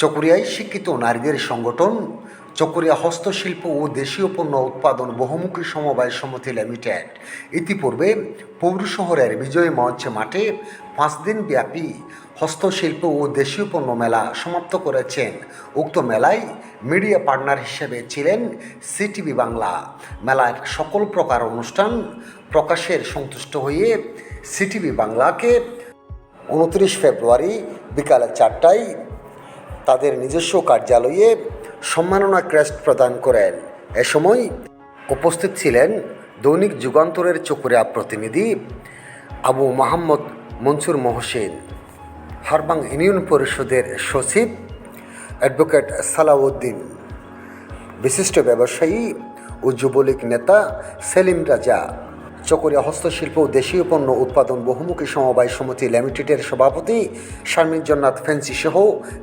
চকরিয়ায় শিক্ষিত নারীদের সংগঠন, চকরিয়া হস্তশিল্প ও দেশীয় পণ্য উৎপাদন বহুমুখী সমবায় সমিতি লিমিটেড। ইতিপূর্বে পৌর শহরের বিজয় মঞ্চ মাঠে পাঁচ দিন ব্যাপী হস্তশিল্প ও দেশীয় পণ্য মেলা সমাপ্ত করেছেন। উক্ত মেলায় মিডিয়া পার্টনার হিসেবে ছিলেন সিটিভি বাংলা। মেলার সকল প্রকার অনুষ্ঠান প্রকাশের সন্তুষ্ট হয়ে সিটিভি বাংলাকে উনত্রিশ ফেব্রুয়ারি বিকাল চারটায় তাদের নিজস্ব কার্যালয়ে সম্মাননা ক্রেস্ট প্রদান করেন। এ সময় উপস্থিত ছিলেন দৈনিক যুগান্তরের চকুরিয়া প্রতিনিধি আবু মোহাম্মদ মনসুর মহসিন, হারবাং ইউনিয়ন পরিষদের সচিব অ্যাডভোকেট সালাউদ্দিন, বিশিষ্ট ব্যবসায়ী ও যুবলীগ নেতা সেলিম রাজা। চকরিয়া হস্তশিল্প ও দেশীয় পণ্য উৎপাদন বহুমুখী সমবায় সমিতি লিমিটেডের সভাপতি শারমিন জন্নাথ ফেন্সি সহ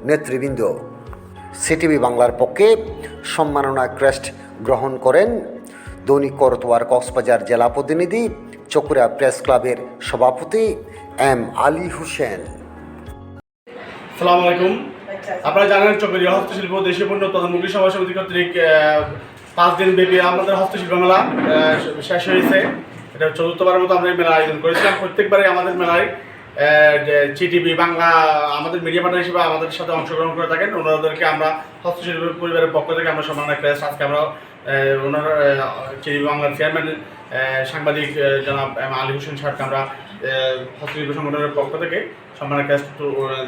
নেতৃবৃন্দ। সিটিভি বাংলার পক্ষে সম্মাননা ক্রেস্ট গ্রহণ করেন দৈনিক করতোয়ার কক্সবাজার জেলা প্রতিনিধি চকরিয়া প্রেস ক্লাবের সভাপতি এম আলী হোসেন। সালাম আলাইকুম আপনারা জানেন চকরিয়া হস্তশিল্প ও দেশীয় পণ্য তদমুখী সভা সমিতি কর্তৃক পাঁচ দিন ব্যাপী আমাদের হস্তশিল্প মেলা শেষ হয়েছে। এটা চতুর্থবারের মতো আমরা মেলা আয়োজন করেছিলাম। প্রত্যেকবারে আমাদের মেলায় চিটিভি বাংলা আমাদের মিডিয়া পার্টনার হিসেবে আমাদের সাথে অংশগ্রহণ করে থাকেন। ওনাদেরকে আমরা হস্তশিল্প পরিবারের পক্ষ থেকে আমরা সম্মান ক্লাস আজকে আমরা ওনার চিটিভি বাংলার চেয়ারম্যান সাংবাদিক জনাব আলী হোসেন সাহেবকে আমরা হস্তশিল্প সংগঠনের পক্ষ থেকে সম্মানের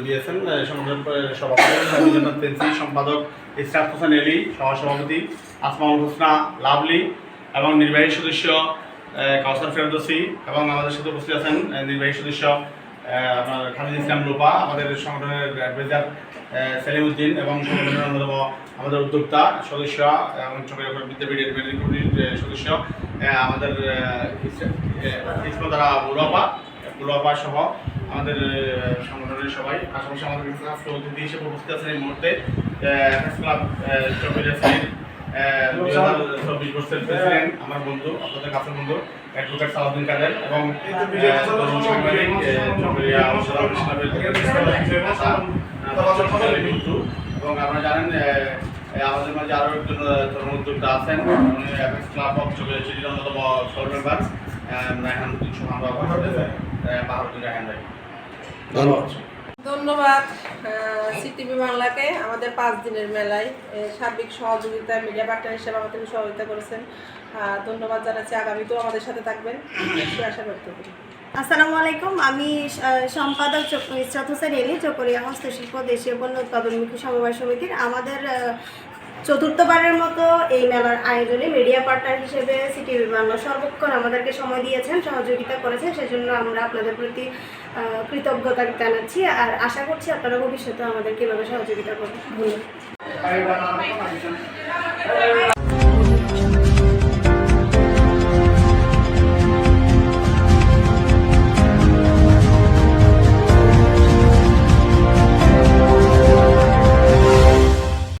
দিয়েছেন আহ, সংগঠনের সভাপতি সম্পাদক ইসরাত হোসেন এলি সহসভাপতি আসমাউল হোসনা লাভলি এবং নির্বাহী সদস্য কাউসার ফেরদৌসি এবং আমাদের সাথে উপস্থিত আছেন নির্বাহী সদস্য আপনার খালিদ ইসলাম লোপা আমাদের সংগঠনের অ্যাডভাইজার সেলিম উদ্দিন এবং সংগঠনের অন্যতম আমাদের উদ্যোক্তা, সদস্য এবং বিদ্যাপীঠের কমিটির সদস্য আমাদের ইসমতারা মুলাপা মুলাপা সহ আমাদের সংগঠনের সবাই, পাশাপাশি আমাদের অতিথি হিসেবে উপস্থিত আছেন এই মুহূর্তে ক্লাব হাজার চব্বিশ বছরের প্রেসিডেন্ট আমার বন্ধু আপনাদের কাছের বন্ধু অ্যাডভোকেট সালাউদ্দিন কাদের এবং সাংবাদিক বন্ধু। আপনারা জানেন আমাদের মাঝে আরও একজন তরুণ উদ্যোক্তা আছেন উনি ক্লাব অফ চট্টগ্রাম অন্যতম ফোর মেম্বার রায়হান উদ্দিন সহ আমরা বাহারুদ্দিন রায়হান ভাই ধন্যবাদ। ধন্যবাদ সিটিভি বাংলাকে আমাদের পাঁচ দিনের মেলায় সার্বিক সহযোগিতা মিডিয়া পার্টনার হিসেবে আমাদের সহযোগিতা করেছেন ধন্যবাদ জানাচ্ছি আগামীতেও আমাদের সাথে থাকবেন আশা করতে পারি আসসালামু আলাইকুম আমি সম্পাদক ইসরাত হোসেন এলি চকরিয়া হস্তশিল্প দেশীয় পণ্য উৎপাদনমুখী সমবায় সমিতির আমাদের চতুর্থবারের মতো এই মেলার আয়োজনে মিডিয়া পার্টনার হিসেবে সিটি বাংলা সর্বক্ষণ আমাদেরকে সময় দিয়েছেন, সহযোগিতা করেছেন, সেজন্য আমরা আপনাদের প্রতি কৃতজ্ঞতা জানাচ্ছি আর আশা করছি আপনারা ভবিষ্যতে আমাদেরকে এভাবে সহযোগিতা করবেন। ধন্যবাদ।